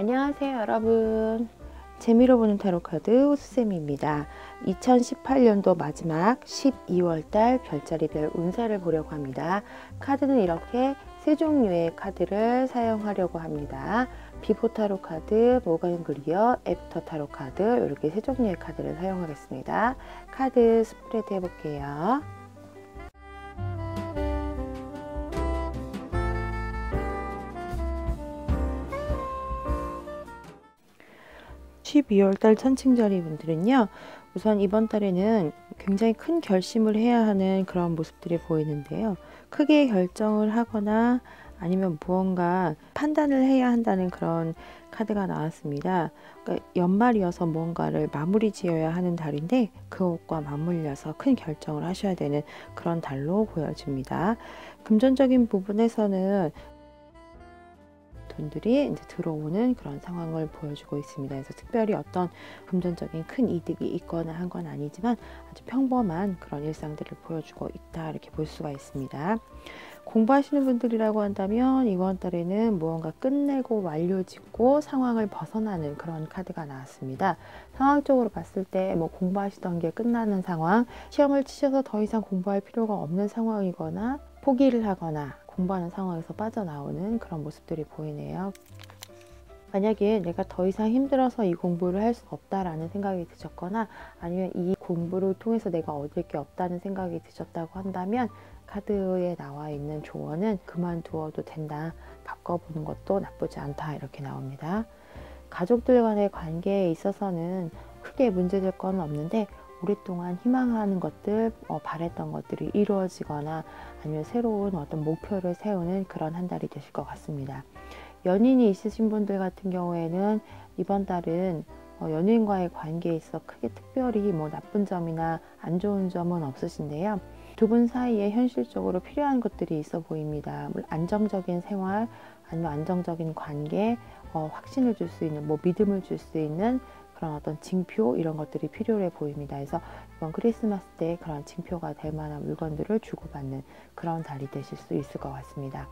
안녕하세요 여러분. 재미로 보는 타로 카드 호수쌤입니다. 2018년도 마지막 12월달 별자리별 운세를 보려고 합니다. 카드는 이렇게 세 종류의 카드를 사용하려고 합니다. 비포 타로 카드, 모간 그리어, 애프터 타로 카드 이렇게 세 종류의 카드를 사용하겠습니다. 카드 스프레드 해볼게요 12월달 천칭자리 분들은요. 우선 이번 달에는 굉장히 큰 결심을 해야 하는 그런 모습들이 보이는데요. 크게 결정을 하거나 아니면 무언가 판단을 해야 한다는 그런 카드가 나왔습니다. 그러니까 연말이어서 무언가를 마무리 지어야 하는 달인데 그것과 맞물려서 큰 결정을 하셔야 되는 그런 달로 보여집니다. 금전적인 부분에서는 분들이 이제 들어오는 그런 상황을 보여주고 있습니다. 그래서 특별히 어떤 금전적인 큰 이득이 있거나 한 건 아니지만 아주 평범한 그런 일상들을 보여주고 있다 이렇게 볼 수가 있습니다. 공부하시는 분들이라고 한다면 이번 달에는 무언가 끝내고 완료짓고 상황을 벗어나는 그런 카드가 나왔습니다. 상황적으로 봤을 때 뭐 공부하시던 게 끝나는 상황, 시험을 치셔서 더 이상 공부할 필요가 없는 상황이거나 포기를 하거나 공부하는 상황에서 빠져나오는 그런 모습들이 보이네요. 만약에 내가 더 이상 힘들어서 이 공부를 할 수 없다라는 생각이 드셨거나 아니면 이 공부를 통해서 내가 얻을 게 없다는 생각이 드셨다고 한다면 카드에 나와 있는 조언은 그만두어도 된다. 바꿔보는 것도 나쁘지 않다. 이렇게 나옵니다. 가족들 간의 관계에 있어서는 크게 문제될 건 없는데 오랫동안 희망하는 것들, 어, 바랬던 것들이 이루어지거나 아니면 새로운 어떤 목표를 세우는 그런 한 달이 되실 것 같습니다. 연인이 있으신 분들 같은 경우에는 이번 달은 어, 연인과의 관계에 있어 크게 특별히 뭐 나쁜 점이나 안 좋은 점은 없으신데요. 두 분 사이에 현실적으로 필요한 것들이 있어 보입니다. 안정적인 생활, 아니면 안정적인 관계, 어, 확신을 줄 수 있는, 뭐 믿음을 줄 수 있는 그런 어떤 징표 이런 것들이 필요해 보입니다. 그래서 이번 크리스마스 때 그런 징표가 될 만한 물건들을 주고받는 그런 달이 되실 수 있을 것 같습니다.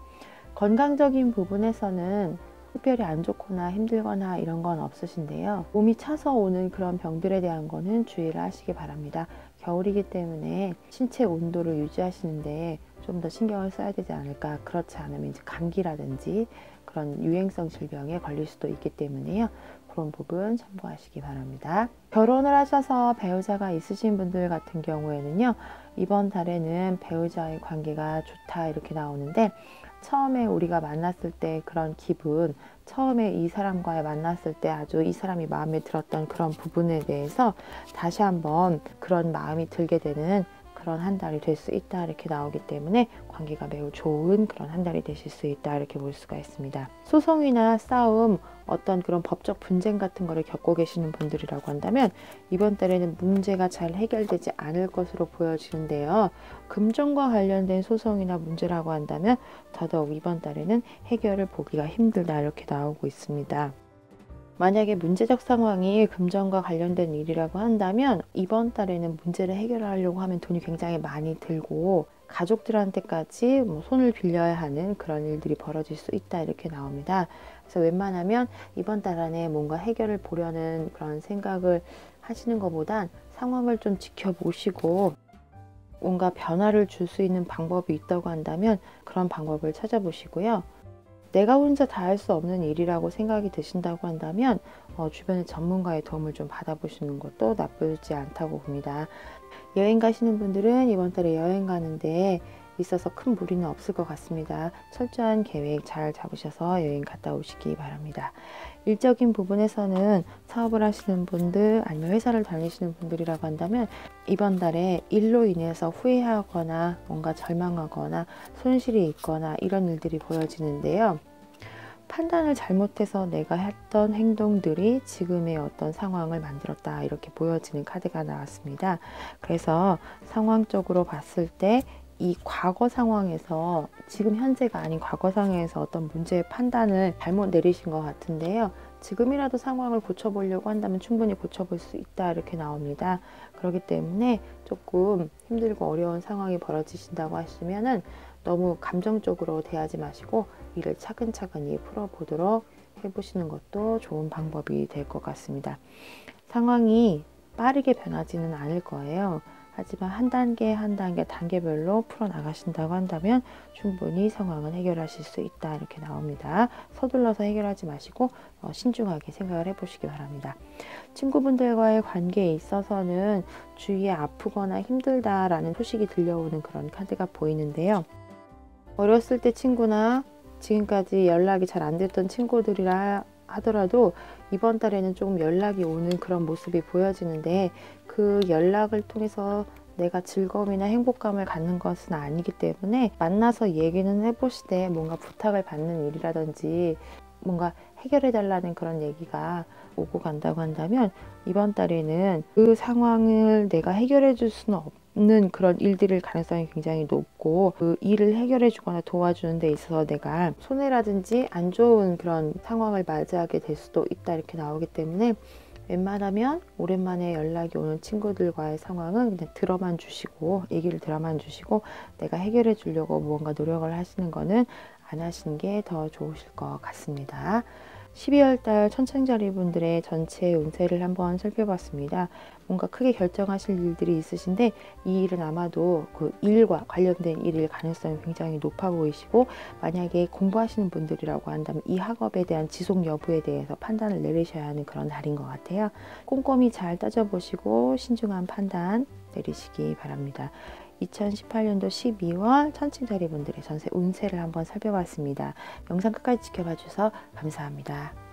건강적인 부분에서는 특별히 안 좋거나 힘들거나 이런 건 없으신데요. 몸이 차서 오는 그런 병들에 대한 거는 주의를 하시기 바랍니다. 겨울이기 때문에 신체 온도를 유지하시는데 좀 더 신경을 써야 되지 않을까. 그렇지 않으면 이제 감기라든지 그런 유행성 질병에 걸릴 수도 있기 때문에요. 그런 부분 참고하시기 바랍니다. 결혼을 하셔서 배우자가 있으신 분들 같은 경우에는요. 이번 달에는 배우자의 관계가 좋다 이렇게 나오는데 처음에 우리가 만났을 때 그런 기분, 처음에 이 사람과의 만났을 때 아주 이 사람이 마음에 들었던 그런 부분에 대해서 다시 한번 그런 마음이 들게 되는 그런 한 달이 될 수 있다 이렇게 나오기 때문에 관계가 매우 좋은 그런 한 달이 되실 수 있다 이렇게 볼 수가 있습니다. 소송이나 싸움 어떤 그런 법적 분쟁 같은 거를 겪고 계시는 분들이라고 한다면 이번 달에는 문제가 잘 해결되지 않을 것으로 보여지는데요. 금전과 관련된 소송이나 문제라고 한다면 더더욱 이번 달에는 해결을 보기가 힘들다 이렇게 나오고 있습니다. 만약에 문제적 상황이 금전과 관련된 일이라고 한다면 이번 달에는 문제를 해결하려고 하면 돈이 굉장히 많이 들고 가족들한테까지 뭐 손을 빌려야 하는 그런 일들이 벌어질 수 있다 이렇게 나옵니다. 그래서 웬만하면 이번 달 안에 뭔가 해결을 보려는 그런 생각을 하시는 것보단 상황을 좀 지켜보시고 뭔가 변화를 줄 수 있는 방법이 있다고 한다면 그런 방법을 찾아보시고요. 내가 혼자 다 할 수 없는 일이라고 생각이 드신다고 한다면 어, 주변의 전문가의 도움을 좀 받아보시는 것도 나쁘지 않다고 봅니다. 여행 가시는 분들은 이번 달에 여행 가는데 있어서 큰 무리는 없을 것 같습니다. 철저한 계획 잘 잡으셔서 여행 갔다 오시기 바랍니다. 일적인 부분에서는 사업을 하시는 분들 아니면 회사를 다니시는 분들이라고 한다면 이번 달에 일로 인해서 후회하거나 뭔가 절망하거나 손실이 있거나 이런 일들이 보여지는데요. 판단을 잘못해서 내가 했던 행동들이 지금의 어떤 상황을 만들었다 이렇게 보여지는 카드가 나왔습니다. 그래서 상황적으로 봤을 때 이 과거 상황에서 지금 현재가 아닌 과거 상황에서 어떤 문제의 판단을 잘못 내리신 것 같은데요. 지금이라도 상황을 고쳐보려고 한다면 충분히 고쳐볼 수 있다 이렇게 나옵니다. 그렇기 때문에 조금 힘들고 어려운 상황이 벌어지신다고 하시면은 너무 감정적으로 대하지 마시고 일을 차근차근히 풀어보도록 해보시는 것도 좋은 방법이 될 것 같습니다. 상황이 빠르게 변하지는 않을 거예요. 하지만 한 단계 한 단계 단계별로 풀어나가신다고 한다면 충분히 상황은 해결하실 수 있다 이렇게 나옵니다. 서둘러서 해결하지 마시고 어, 신중하게 생각을 해보시기 바랍니다. 친구분들과의 관계에 있어서는 주위에 아프거나 힘들다라는 소식이 들려오는 그런 카드가 보이는데요. 어렸을 때 친구나 지금까지 연락이 잘 안 됐던 친구들이라 하더라도 이번 달에는 조금 연락이 오는 그런 모습이 보여지는데 그 연락을 통해서 내가 즐거움이나 행복감을 갖는 것은 아니기 때문에 만나서 얘기는 해보시되 뭔가 부탁을 받는 일이라든지 뭔가 해결해 달라는 그런 얘기가 오고 간다고 한다면 이번 달에는 그 상황을 내가 해결해 줄 수는 없는 그런 일들일 가능성이 굉장히 높고 그 일을 해결해 주거나 도와주는 데 있어서 내가 손해라든지 안 좋은 그런 상황을 맞이하게 될 수도 있다 이렇게 나오기 때문에 웬만하면 오랜만에 연락이 오는 친구들과의 상황은 그냥 들어만 주시고 얘기를 들어만 주시고 내가 해결해 주려고 무언가 노력을 하시는 거는 안 하시는 게더 좋으실 것 같습니다. 12월 달 천칭자리 분들의 전체 운세를 한번 살펴봤습니다. 뭔가 크게 결정하실 일들이 있으신데 이 일은 아마도 그 일과 관련된 일일 가능성이 굉장히 높아 보이시고 만약에 공부하시는 분들이라고 한다면 이 학업에 대한 지속 여부에 대해서 판단을 내리셔야 하는 그런 날인 것 같아요. 꼼꼼히 잘 따져보시고 신중한 판단 내리시기 바랍니다. 2018년도 12월 천칭자리 분들의 전세 운세를 한번 살펴봤습니다. 영상 끝까지 지켜봐 주셔서 감사합니다.